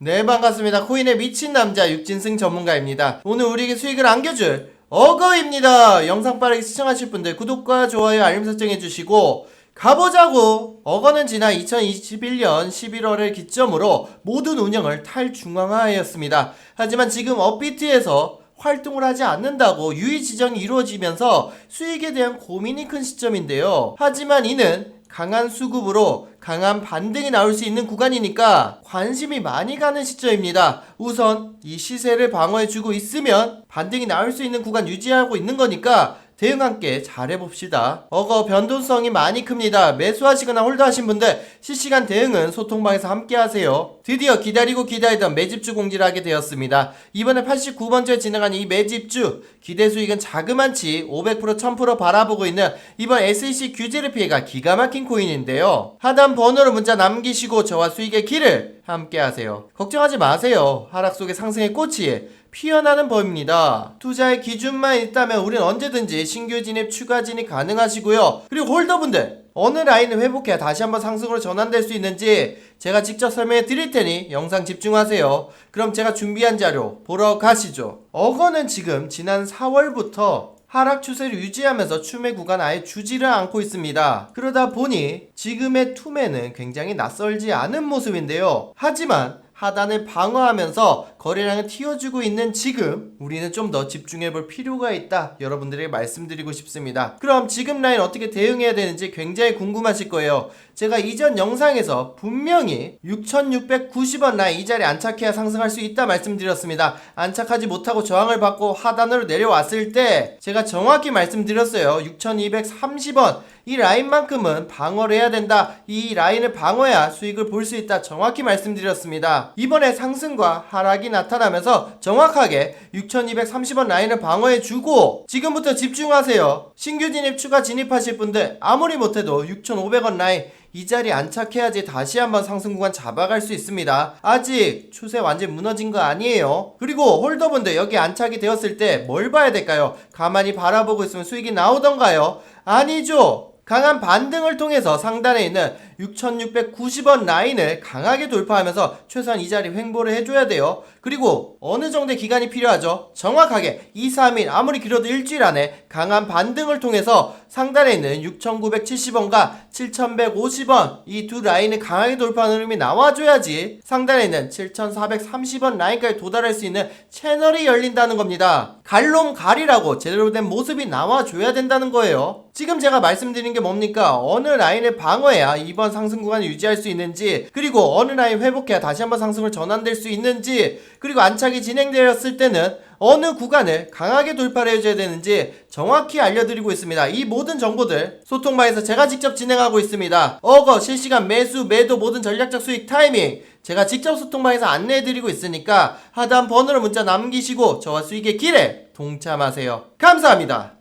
네 반갑습니다. 코인의 미친 남자 육진승 전문가입니다. 오늘 우리에게 수익을 안겨줄 어거입니다. 영상 빠르게 시청하실 분들 구독과 좋아요 알림 설정 해주시고 가보자고 어거는 지난 2021년 11월을 기점으로 모든 운영을 탈중앙화하였습니다. 하지만 지금 업비트에서 활동을 하지 않는다고 유의 지정이 이루어지면서 수익에 대한 고민이 큰 시점인데요. 하지만 이는 강한 수급으로 강한 반등이 나올 수 있는 구간이니까 관심이 많이 가는 시점입니다. 우선 이 시세를 방어해주고 있으면 반등이 나올 수 있는 구간 유지하고 있는 거니까 대응 함께 잘해봅시다. 어거 변동성이 많이 큽니다. 매수하시거나 홀드하신 분들 실시간 대응은 소통방에서 함께 하세요. 드디어 기다리고 기다리던 매집주 공지를 하게 되었습니다. 이번에 89번째 진행한 이 매집주 기대 수익은 자그만치 500% 1000% 바라보고 있는 이번 SEC 규제를 피해가 기가 막힌 코인인데요. 하단 번호로 문자 남기시고 저와 수익의 길을 함께 하세요. 걱정하지 마세요. 하락 속의 상승의 꽃이 피어나는 법입니다. 투자의 기준만 있다면 우린 언제든지 신규 진입, 추가 진입 가능하시고요. 그리고 홀더분들 어느 라인을 회복해야 다시 한번 상승으로 전환될 수 있는지 제가 직접 설명해 드릴 테니 영상 집중하세요. 그럼 제가 준비한 자료 보러 가시죠. 어거는 지금 지난 4월부터 하락 추세를 유지하면서 추매 구간 아예 주지를 않고 있습니다. 그러다 보니 지금의 투매는 굉장히 낯설지 않은 모습인데요. 하지만 하단을 방어하면서 거래량을 튀어주고 있는 지금 우리는 좀 더 집중해 볼 필요가 있다 여러분들에게 말씀드리고 싶습니다 그럼 지금 라인 어떻게 대응해야 되는지 굉장히 궁금하실 거예요 제가 이전 영상에서 분명히 6690원 라인 이 자리에 안착해야 상승할 수 있다 말씀드렸습니다 안착하지 못하고 저항을 받고 하단으로 내려왔을 때 제가 정확히 말씀드렸어요 6230원 이 라인만큼은 방어를 해야 된다. 이 라인을 방어해야 수익을 볼 수 있다. 정확히 말씀드렸습니다. 이번에 상승과 하락이 나타나면서 정확하게 6230원 라인을 방어해 주고 지금부터 집중하세요. 신규 진입 추가 진입하실 분들 아무리 못해도 6500원 라인 이 자리에 안착해야지 다시 한번 상승 구간 잡아갈 수 있습니다. 아직 추세 완전 무너진 거 아니에요. 그리고 홀더분들 여기 안착이 되었을 때 뭘 봐야 될까요? 가만히 바라보고 있으면 수익이 나오던가요? 아니죠. 강한 반등을 통해서 상단에 있는 6690원 라인을 강하게 돌파하면서 최소한 이 자리 횡보를 해줘야 돼요. 그리고 어느 정도의 기간이 필요하죠? 정확하게 2, 3일 아무리 길어도 일주일 안에 강한 반등을 통해서 상단에 있는 6970원과 7150원 이 두 라인을 강하게 돌파하는 흐름이 나와줘야지 상단에 있는 7430원 라인까지 도달할 수 있는 채널이 열린다는 겁니다. 갈롬갈이라고 제대로 된 모습이 나와줘야 된다는 거예요. 지금 제가 말씀드린 게 뭡니까? 어느 라인을 방어해야 이번 상승 구간을 유지할 수 있는지, 그리고 어느 라인 회복해야 다시 한번 상승을 전환될 수 있는지, 그리고 안착이 진행되었을 때는 어느 구간을 강하게 돌파를 해줘야 되는지 정확히 알려드리고 있습니다. 이 모든 정보들 소통방에서 제가 직접 진행하고 있습니다. 어거, 실시간 매수, 매도 모든 전략적 수익 타이밍 제가 직접 소통방에서 안내해드리고 있으니까 하단 번호로 문자 남기시고 저와 수익의 길에 동참하세요. 감사합니다.